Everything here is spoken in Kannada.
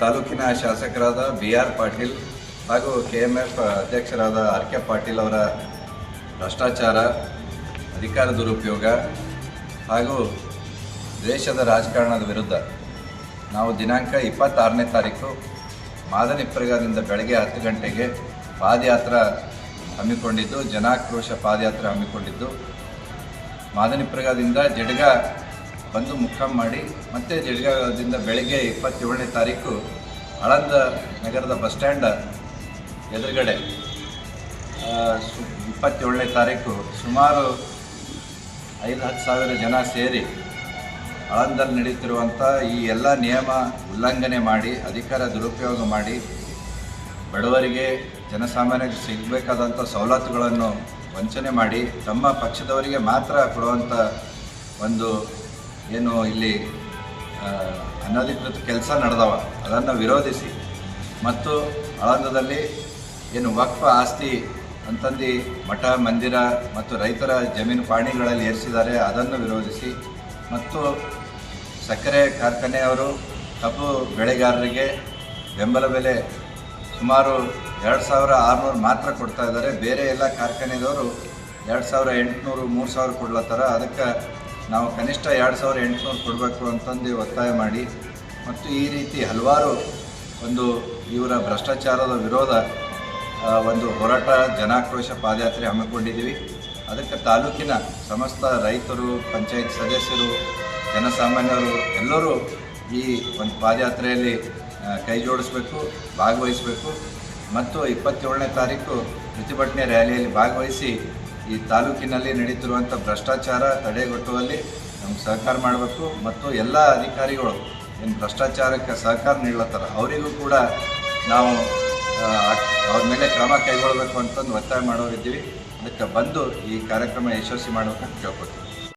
ತಾಲೂಕಿನ ಶಾಸಕರಾದ ಬಿ ಆರ್ ಪಾಟೀಲ್ ಹಾಗೂ ಕೆ ಎಂ ಎಫ್ ಅಧ್ಯಕ್ಷರಾದ ಆರ್ ಕೆ ಪಾಟೀಲ್ ಅವರ ಭ್ರಷ್ಟಾಚಾರ, ಅಧಿಕಾರ ದುರುಪಯೋಗ ಹಾಗೂ ದೇಶದ ರಾಜಕಾರಣದ ವಿರುದ್ಧ ನಾವು ದಿನಾಂಕ ಇಪ್ಪತ್ತಾರನೇ ತಾರೀಕು ಮಾದನಿಪ್ಪರಿಗಾದಿಂದ ಬೆಳಗ್ಗೆ ಹತ್ತು ಗಂಟೆಗೆ ಪಾದಯಾತ್ರೆ ಹಮ್ಮಿಕೊಂಡಿದ್ದು, ಜನಾಕ್ರೋಶ ಪಾದಯಾತ್ರೆ ಹಮ್ಮಿಕೊಂಡಿದ್ದು. ಮಾದನಿಪ್ಪರಿಗಾದಿಂದ ಜಡ್ಗ ಬಂದು ಮುಖ ಮಾಡಿ ಮತ್ತೆ ಜಡ್ಗದಿಂದ ಬೆಳಗ್ಗೆ ಇಪ್ಪತ್ತೇಳನೇ ತಾರೀಕು ಆಳಂದ ನಗರದ ಬಸ್ ಸ್ಟ್ಯಾಂಡ್ ಎದುರುಗಡೆ ಸು, ಇಪ್ಪತ್ತೇಳನೇ ತಾರೀಕು ಸುಮಾರು ಐದು, ಹತ್ತು ಸಾವಿರ ಜನ ಸೇರಿ ಆಳಂದಲ್ಲಿ ನಡೀತಿರುವಂಥ ಈ ಎಲ್ಲ ನಿಯಮ ಉಲ್ಲಂಘನೆ ಮಾಡಿ, ಅಧಿಕಾರ ದುರುಪಯೋಗ ಮಾಡಿ ಬಡವರಿಗೆ ಜನಸಾಮಾನ್ಯರಿಗೆ ಸಿಗಬೇಕಾದಂಥ ಸವಲತ್ತುಗಳನ್ನು ವಂಚನೆ ಮಾಡಿ, ತಮ್ಮ ಪಕ್ಷದವರಿಗೆ ಮಾತ್ರ ಕೊಡುವಂಥ ಒಂದು ಏನು ಇಲ್ಲಿ ಅನಧಿಕೃತ ಕೆಲಸ ನಡೆದವ. ಅದನ್ನು ವಿರೋಧಿಸಿ. ಮತ್ತು ಆಳಂದದಲ್ಲಿ ಏನು ವಕ್ಫ ಆಸ್ತಿ ಅಂತಂದು ಮಠ, ಮಂದಿರ ಮತ್ತು ರೈತರ ಜಮೀನು ಪಾಣಿಗಳಲ್ಲಿ ಏರಿಸಿದ್ದಾರೆ, ಅದನ್ನು ವಿರೋಧಿಸಿ. ಮತ್ತು ಸಕ್ಕರೆ ಕಾರ್ಖಾನೆಯವರು ಕಬ್ಬು ಬೆಳೆಗಾರರಿಗೆ ಬೆಂಬಲ ಬೆಲೆ ಸುಮಾರು ಎರಡು ಸಾವಿರ ಆರುನೂರು ಮಾತ್ರ ಕೊಡ್ತಾ ಇದ್ದಾರೆ. ಬೇರೆ ಎಲ್ಲ ಕಾರ್ಖಾನೆದವರು ಎರಡು ಸಾವಿರ ಎಂಟುನೂರು, ಮೂರು ಸಾವಿರ ಕೊಡ್ಲತ್ತಾರ. ಅದಕ್ಕೆ ನಾವು ಕನಿಷ್ಠ ಎರಡು ಸಾವಿರ ಎಂಟುನೂರು ಕೊಡಬೇಕು ಅಂತಂದು ಒತ್ತಾಯ ಮಾಡಿ ಮತ್ತು ಈ ರೀತಿ ಹಲವಾರು ಒಂದು ಇವರ ಭ್ರಷ್ಟಾಚಾರದ ವಿರೋಧ ಒಂದು ಹೋರಾಟ, ಜನಾಕ್ರೋಶ ಪಾದಯಾತ್ರೆ ಹಮ್ಮಿಕೊಂಡಿದ್ದೀವಿ. ಅದಕ್ಕೆ ತಾಲೂಕಿನ ಸಮಸ್ತ ರೈತರು, ಪಂಚಾಯತ್ ಸದಸ್ಯರು, ಜನಸಾಮಾನ್ಯರು ಎಲ್ಲರೂ ಈ ಒಂದು ಪಾದಯಾತ್ರೆಯಲ್ಲಿ ಕೈ ಜೋಡಿಸ್ಬೇಕು, ಭಾಗವಹಿಸಬೇಕು. ಮತ್ತು ಇಪ್ಪತ್ತೇಳನೇ ತಾರೀಕು ಪ್ರತಿಭಟನೆ ರ್ಯಾಲಿಯಲ್ಲಿ ಭಾಗವಹಿಸಿ ಈ ತಾಲೂಕಿನಲ್ಲಿ ನಡೀತಿರುವಂಥ ಭ್ರಷ್ಟಾಚಾರ ತಡೆಗಟ್ಟುವಲ್ಲಿ ನಮ್ಗೆ ಸಹಕಾರ ಮಾಡಬೇಕು ಮತ್ತು ಎಲ್ಲ ಅಧಿಕಾರಿಗಳು ಏನು ಭ್ರಷ್ಟಾಚಾರಕ್ಕೆ ಸಹಕಾರ ನೀಡ್ಲತ್ತಾರ, ಅವರಿಗೂ ಕೂಡ ನಾವು ಅವ್ರ ಮೇಲೆ ಕ್ರಮ ಕೈಗೊಳ್ಳಬೇಕು ಅಂತಂದು ಒತ್ತಾಯ ಮಾಡೋರಿದ್ದೀವಿ. ಅದಕ್ಕೆ ಬಂದು ಈ ಕಾರ್ಯಕ್ರಮ ಯಶಸ್ವಿ ಮಾಡಬೇಕಂತ ಕೇಳ್ಕೊತೀವಿ